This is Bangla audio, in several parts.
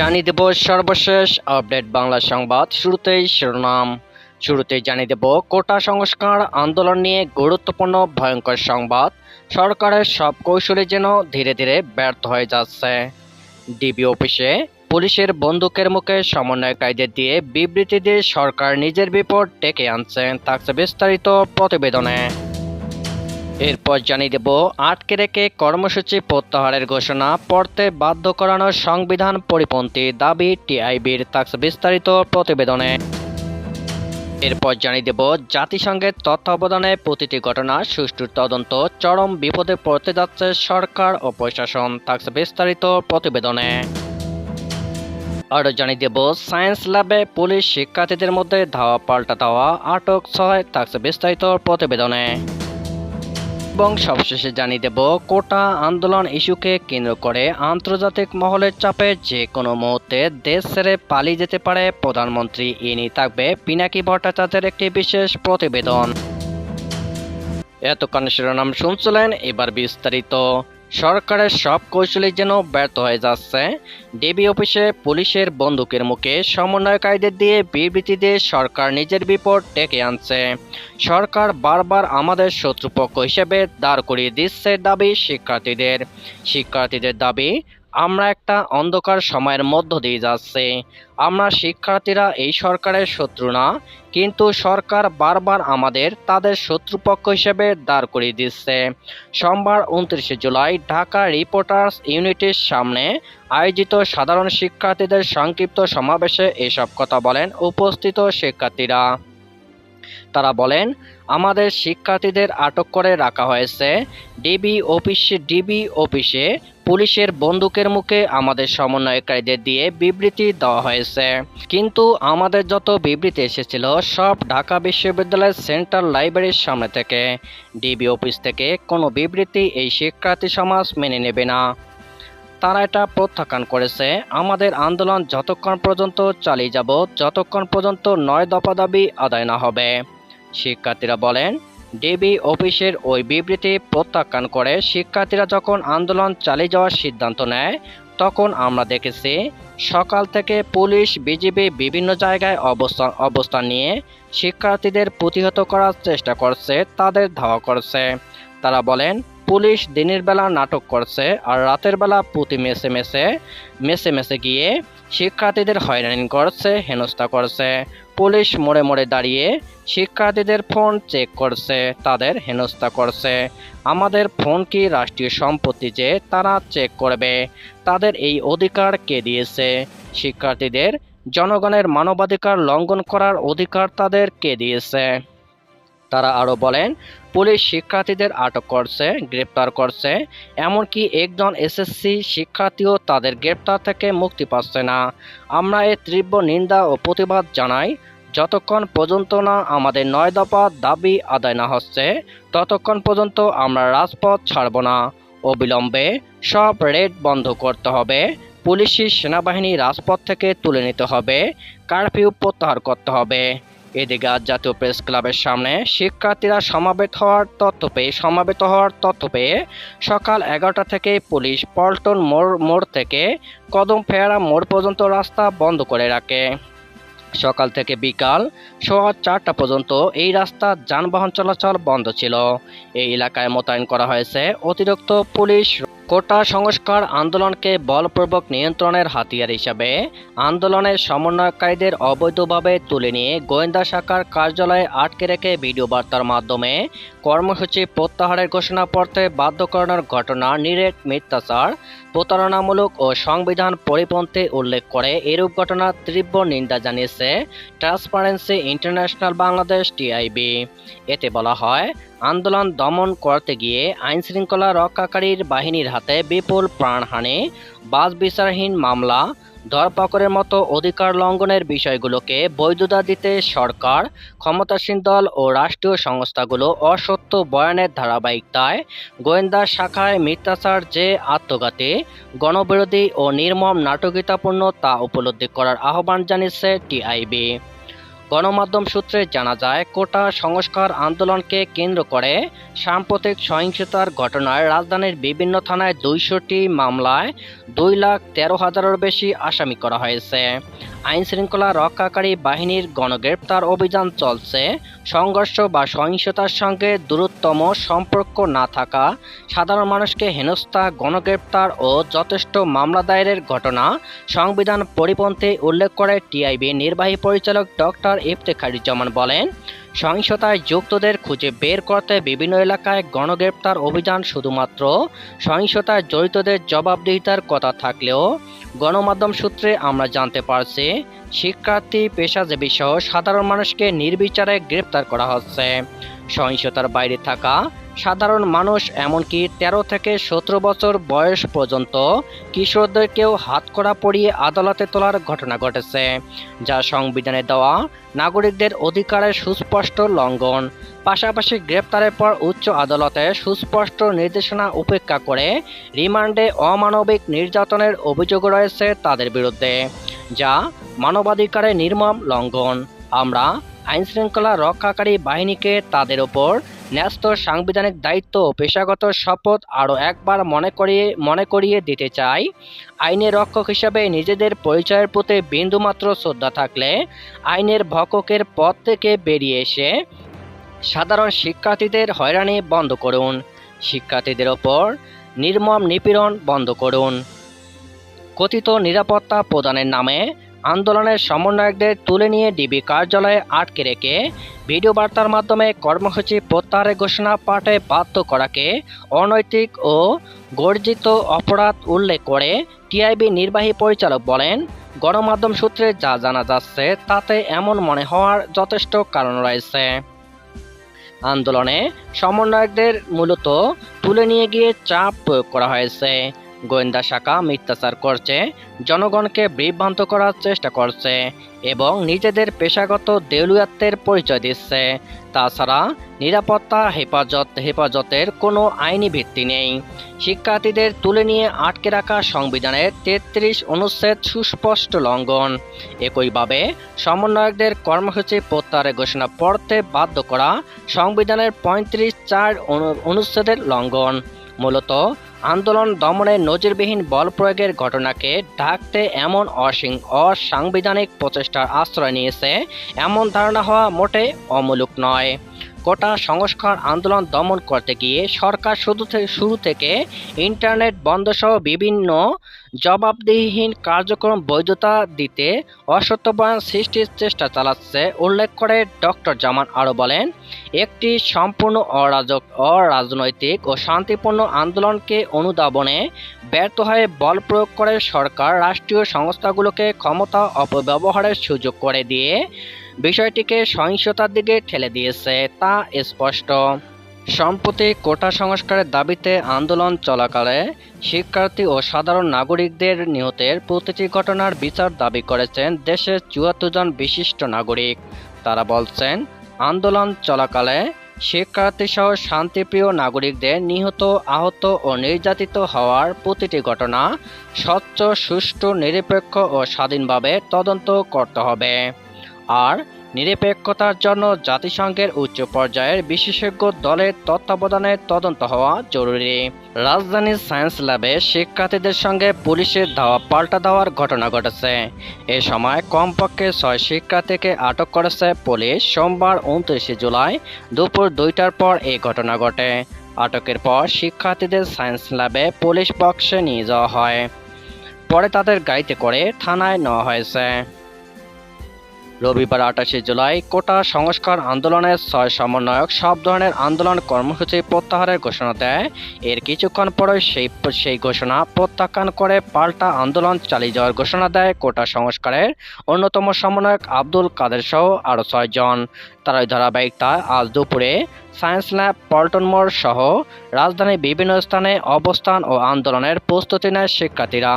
জানিয়ে দেব সর্বশেষ আপডেট বাংলা সংবাদ। শুরুতেই শিরোনাম। শুরুতেই জানিয়ে দেব, কোটা সংস্কার আন্দোলন নিয়ে গুরুত্বপূর্ণ ভয়ঙ্কর সংবাদ। সরকারের সব কৌশলে যেন ধীরে ধীরে ব্যর্থ হয়ে যাচ্ছে। ডিবি অফিসে পুলিশের বন্দুকের মুখে সমন্বয়কারীদের দিয়ে বিবৃতি দিয়ে সরকার নিজের বিপদ ডেকে আনছেন, থাকছে বিস্তারিত প্রতিবেদনে। এরপর জানিয়ে দেব, আটকে রেখে কর্মসূচি প্রত্যাহারের ঘোষণা, পড়তে বাধ্য করানোর সংবিধান পরিপন্থী দাবি টিআইবির থাকছে বিস্তারিত প্রতিবেদনে। এরপর জানিয়ে দেব, জাতিসংঘের তত্ত্বাবধানে প্রতিটি ঘটনা, সুষ্ঠু তদন্ত, চরম বিপদে পড়তে যাচ্ছে সরকার ও প্রশাসন থাকছে বিস্তারিত প্রতিবেদনে। আরও জানিয়ে দেব, সায়েন্স ল্যাবে পুলিশ শিক্ষার্থীদের মধ্যে ধাওয়া, পাল্টা ধাওয়া, আটক ছয় থাকছে বিস্তারিত প্রতিবেদনে। এবং সবশেষে জানিয়ে দেব, কোটা আন্দোলন ইস্যুকে কেন্দ্র করে আন্তর্জাতিক মহলের চাপে যে কোনো মুহূর্তে দেশ ছেড়ে পালিয়ে যেতে পারে প্রধানমন্ত্রী। এ নিয়ে থাকবে পিনাকি ভট্টাচার্যের একটি বিশেষ প্রতিবেদন। এতক্ষণ শিরোনাম শুনছিলেন, এবার বিস্তারিত। সরকারের সব কৌশলই যেন ব্যর্থ হয়ে যাচ্ছে। ডিবি অফিসে পুলিশের বন্দুকের মুখে সমন্বয়কারীদের দিয়ে বিবৃতি দিয়ে সরকার নিজের বিপদ ডেকে আনছে। সরকার বারবার আমাদের শত্রুপক্ষ হিসেবে দাঁড় করিয়ে দিচ্ছে দাবি শিক্ষার্থীদের। শিক্ষার্থীদের দাবি আমরা একটা অন্ধকার সময়ের মধ্য দিয়ে যাচ্ছে। আমরা শিক্ষার্থীরা, এই সরকারের শত্রু না, কিন্তু সরকার বারবার আমাদের তাদের শত্রুপক্ষ হিসেবে দাঁড় করিয়ে দিচ্ছে। সোমবার উনত্রিশে জুলাই ঢাকা রিপোর্টার্স ইউনিটির সামনে আয়োজিত সাধারণ শিক্ষার্থীদের সংক্ষিপ্ত সমাবেশে এসব কথা বলেন উপস্থিত শিক্ষার্থীরা। তারা বলেন, আমাদের শিক্ষার্থীদের আটক করে রাখা হয়েছে। ডিবি অফিসে ডিবি অফিসে পুলিশের বন্দুকের মুখে আমাদের সমন্বয়কারীদের দিয়ে বিবৃতি দেওয়া হয়েছে। কিন্তু আমাদের যত বিবৃতি এসেছিল, সব ঢাকা বিশ্ববিদ্যালয়ের সেন্ট্রাল লাইব্রেরির সামনে থেকে। ডিবি অফিস থেকে কোনো বিবৃতি এই শিক্ষার্থী সমাজ মেনে নেবে না। তারা এটা প্রত্যাখ্যান করেছে, আমাদের আন্দোলন যতক্ষণ পর্যন্ত চালিয়ে যাব, যতক্ষণ পর্যন্ত নয় দফা দাবি আদায় না হবে। শিক্ষার্থীরা বলেন ডিবি অফিসের ওই বিবৃতি প্রত্যাখ্যান করে শিক্ষার্থীরা যখন আন্দোলন চালিয়ে যাওয়ার সিদ্ধান্ত নেয়, তখন আমরা দেখেছি সকাল থেকে পুলিশ, বিজিবি বিভিন্ন জায়গায় অবস্থান অবস্থান নিয়ে শিক্ষার্থীদের প্রতিহত করার চেষ্টা করছে, তাদের ধাওয়া করছে। তারা বলেন, পুলিশ দিনের বেলা নাটক করছে আর রাতের বেলা পুঁতি মেসে মেসে মেসে মেসে গিয়ে শিক্ষার্থীদের হয়রানি করছে, হেনস্থা করছে। পুলিশ মোড়ে মোড়ে দাঁড়িয়ে শিক্ষার্থীদের ফোন চেক করছে, তাদের হেনস্থা করছে। আমাদের ফোন কি রাষ্ট্রীয় সম্পত্তি যে তারা চেক করবে? তাদের এই অধিকার কে দিয়েছে? শিক্ষার্থীদের জনগণের মানবাধিকার লঙ্ঘন করার অধিকার তাদের কে দিয়েছে? তারা আরও বলেন পুলিশ শিক্ষার্থীদের আটক করছে, গ্রেপ্তার করছে, এমনকি একজন এসএসসি শিক্ষার্থীও তাদের গ্রেপ্তার থেকে মুক্তি পাচ্ছে না। আমরা এর তীব্র নিন্দা ও প্রতিবাদ জানাই। যতক্ষণ পর্যন্ত না আমাদের নয় দফা দাবি আদায় না হচ্ছে, ততক্ষণ পর্যন্ত আমরা রাজপথ ছাড়ব না। অবিলম্বে সব রেড বন্ধ করতে হবে। পুলিশি সেনাবাহিনী রাজপথ থেকে তুলে নিতে হবে। কারফিউ প্রত্যাহার করতে হবে। এদিকে জাতীয় প্রেস ক্লাবের সামনে শিক্ষার্থীরা সমাবেত হওয়ার তথ্য পেয়ে সমাবেত হওয়ার তথ্য পেয়ে সকাল এগারোটা থেকে পুলিশ পল্টন মোড় মোড় থেকে কদম ফেয়ারা মোড় পর্যন্ত রাস্তা বন্ধ করে রাখে। সকাল থেকে বিকাল সোয়া চারটা পর্যন্ত এই রাস্তা যানবাহন চলাচল বন্ধ ছিল। এই এলাকায় মোতায়েন করা হয়েছে অতিরিক্ত পুলিশ কোটা সংস্কার আন্দোলনকে বলপূর্বক নিয়ন্ত্রণের হাতিয়ার হিসাবে আন্দোলনের সমন্বয়কারীদের অবৈধভাবে তুলে নিয়ে গোয়েন্দা শাখার কার্যালয়ে আটকে রেখে ভিডিও বার্তার মাধ্যমে কর্মসূচি প্রত্যাহারের ঘোষণা পড়তে বাধ্য করানোর ঘটনা নিরেট মিথ্যাচার, প্রতারণামূলক ও সংবিধান পরিপন্থী উল্লেখ করে এরূপ ঘটনার তীব্র নিন্দা জানিয়েছে ট্রান্সপারেন্সি ইন্টারন্যাশনাল বাংলাদেশ টিআইবি এতে বলা হয়, আন্দোলন দমন করতে গিয়ে আইনশৃঙ্খলা রক্ষাকারীর বাহিনীর হাতে বিপুল প্রাণহানি, বাস বিচারহীন মামলা ধরপাকড়ের মতো অধিকার লঙ্ঘনের বিষয়গুলোকে বৈধতা দিতে সরকার, ক্ষমতাসীন দল ও রাষ্ট্রীয় সংস্থাগুলো অসত্য বয়ানের ধারাবাহিকতায় গোয়েন্দা শাখায় মিথ্যাচার যে আত্মঘাতী, গণবিরোধী ও নির্মম নাটকীয়তাপূর্ণ তা উপলব্ধি করার আহ্বান জানিয়েছে টিআইবি। গণমাধ্যম সূত্রে জানা যায়, কোটা সংস্কার আন্দোলনকে কেন্দ্র করে সাম্প্রতিক সহিংসতার ঘটনায় রাজধানীর বিভিন্ন থানায় দুইশোটি মামলায় দুই লাখ তেরো হাজারের বেশি আসামি করা হয়েছে। আইন শৃঙ্খলা রক্ষাকারী বাহিনীর গণগ্রেপ্তার অভিযান চলছে। সংঘর্ষ বা সহিংসতার সঙ্গে দূরতম সম্পর্ক না থাকা, সাধারণ মানুষকে হেনস্থা, গণগ্রেপ্তার ও যথেষ্ট মামলা দায়েরের ঘটনা সংবিধান পরিপন্থী উল্লেখ করে টিআইবি নির্বাহী পরিচালক ডক্টর ইফতেখারুজ্জামান বলেন, সহিংসতায় যুক্তদের খুঁজে বের করতে বিভিন্ন এলাকায় গণগ্রেপ্তার অভিযান শুধুমাত্র সহিংসতায় জড়িতদের জবাবদিহিতার কথা থাকলেও গণমাধ্যম সূত্রে আমরা জানতে পারছি, শিক্ষার্থী, পেশাজীবী সহ সাধারণ মানুষকে নির্বিচারে গ্রেপ্তার করা হচ্ছে। সহিংসতার বাইরে থাকা সাধারণ মানুষ এমনকি তেরো থেকে সতেরো বছর বয়স পর্যন্ত কিশোরদেরকেও হাতকড়া পরিয়ে আদালতে তোলার ঘটনা ঘটেছে, যা সংবিধানে দেওয়া নাগরিকদের অধিকারের সুস্পষ্ট লঙ্ঘন। পাশাপাশি গ্রেপ্তারের পর উচ্চ আদালতে সুস্পষ্ট নির্দেশনা উপেক্ষা করে রিমান্ডে অমানবিক নির্যাতনের অভিযোগ রয়েছে তাদের বিরুদ্ধে, যা মানবাধিকারের নির্মম লঙ্ঘন। আমরা আইনশৃঙ্খলা রক্ষাকারী বাহিনীকে তাদের ওপর ন্যস্ত সাংবিধানিক দায়িত্ব পেশাগত শপথ আরও একবার মনে করিয়ে মনে করিয়ে দিতে চাই। আইনের রক্ষক হিসাবে নিজেদের পরিচয়ের প্রতি বিন্দুমাত্র শ্রদ্ধা থাকলে আইনের ভক্ষকের পথ থেকে বেরিয়ে এসে সাধারণ শিক্ষার্থীদের হয়রানি বন্ধ করুন। শিক্ষার্থীদের ওপর নির্মম নিপীড়ন বন্ধ করুন। কথিত নিরাপত্তা প্রদানের নামে আন্দোলনের সমন্বয়কদের তুলে নিয়ে ডিবি কার্যালয়ে আটকে রেখে ভিডিও বার্তার মাধ্যমে কর্মসূচি প্রত্যাহারের ঘোষণা পাঠে বাধ্য করাকে অনৈতিক ও গর্জিত অপরাধ উল্লেখ করে টিআইবি নির্বাহী পরিচালক বলেন, গণমাধ্যম সূত্রে যা জানা যাচ্ছে তাতে এমন মনে হওয়ার যথেষ্ট কারণ রয়েছে। আন্দোলনে সমন্বয়কদের মূলত তুলে নিয়ে গিয়ে চাপ প্রয়োগ করা হয়েছে। গোয়েন্দা শাখা মিথ্যাচার করছে, জনগণকে বিভ্রান্ত করার চেষ্টা করছে এবং নিজেদের পেশাগত দেউলিয়াত্বের পরিচয় দিচ্ছে। তাছাড়া নিরাপত্তা, হেফাজত, হেফাজতের কোনো আইনি ভিত্তি নেই। শিক্ষার্থীদের তুলে নিয়ে আটকে রাখা সংবিধানের তেত্রিশ অনুচ্ছেদ সুস্পষ্ট লঙ্ঘন। একইভাবে সমন্বয়কদের কর্মসূচি প্রত্যাহারের ঘোষণা পড়তে বাধ্য করা সংবিধানের পঁয়ত্রিশ চার অনু- অনুচ্ছেদের লঙ্ঘন। মূলত আন্দোলন দমনে নজিরবিহীন বল প্রয়োগের ঘটনাকে ঢাকতে এমন অসিং অসাংবিধানিক প্রচেষ্টার আশ্রয় নিয়েছে, এমন ধারণা হওয়া মোটে অমূলক নয়। কোটা সংস্কার আন্দোলন দমন করতে গিয়ে সরকার শুধু শুরু থেকে ইন্টারনেট বন্ধসহ বিভিন্ন জবাবদিহিহীন কার্যক্রম বৈধতা দিতে অসত্য বয়ান সৃষ্টির চেষ্টা চালাচ্ছে, উল্লেখ করে ডক্টর জামান আরও বলেন, একটি সম্পূর্ণ অরাজক, অরাজনৈতিক ও শান্তিপূর্ণ আন্দোলনকে অনুধাবনে ব্যর্থ হয়ে বল প্রয়োগ করে সরকার রাষ্ট্রীয় সংস্থাগুলোকে ক্ষমতা অপব্যবহারের সুযোগ করে দিয়ে বিষয়টিকে সহিংসতার দিকে ঠেলে দিয়েছে, তা স্পষ্ট। সম্প্রতি কোটা সংস্কারের দাবিতে আন্দোলন চলাকালে শিক্ষার্থী ও সাধারণ নাগরিকদের নিহতের প্রতিটি ঘটনার বিচার দাবি করেছেন দেশের চুয়াত্তর জন বিশিষ্ট নাগরিক। তারা বলছেন, আন্দোলন চলাকালে শিক্ষার্থীসহ শান্তিপ্রিয় নাগরিকদের নিহত, আহত ও নির্যাতিত হওয়ার প্রতিটি ঘটনা স্বচ্ছ, সুষ্ঠু, নিরপেক্ষ ও স্বাধীনভাবে তদন্ত করতে হবে। আর নিরপেক্ষতার জন্য জাতিসংঘের উচ্চ পর্যায়ের বিশেষজ্ঞ দলের তত্ত্বাবধানে তদন্ত হওয়া জরুরি। রাজধানীর সায়েন্স ল্যাবে শিক্ষার্থীদের সঙ্গে পুলিশের ধাওয়া পাল্টা দেওয়ার ঘটনা ঘটেছে। এ সময় কমপক্ষে ছয় শিক্ষার্থীকে আটক করেছে পুলিশ। সোমবার উনত্রিশে জুলাই দুপুর দুইটার পর এই ঘটনা ঘটে। আটকের পর শিক্ষার্থীদের সায়েন্স ল্যাবে পুলিশ বক্সে নিয়ে যাওয়া হয়। পরে তাদের গাড়িতে করে থানায় নেওয়া হয়েছে। রবিবার আঠাশে জুলাই কোটা সংস্কার আন্দোলনের ছয় সমন্বয়ক সব ধরনের আন্দোলন কর্মসূচি প্রত্যাহারের ঘোষণা দেয়। এর কিছুক্ষণ পরে সেই সেই ঘোষণা প্রত্যাখ্যান করে পাল্টা আন্দোলন চালিয়ে যাওয়ার ঘোষণা দেয় কোটা সংস্কারের অন্যতম সমন্বয়ক আব্দুল কাদের সহ আরও ছয়জন তারা ওই ধারাবাহিকতায় আজ দুপুরে সায়েন্স ল্যাব পল্টন মোড় সহ রাজধানীর বিভিন্ন স্থানে অবস্থান ও আন্দোলনের প্রস্তুতি নেয় শিক্ষার্থীরা।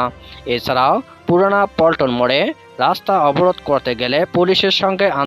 এছাড়াও পুরানা পল্টন মোড়ে রাস্তা অবরোধ করতে গেলে পুলিশের সঙ্গে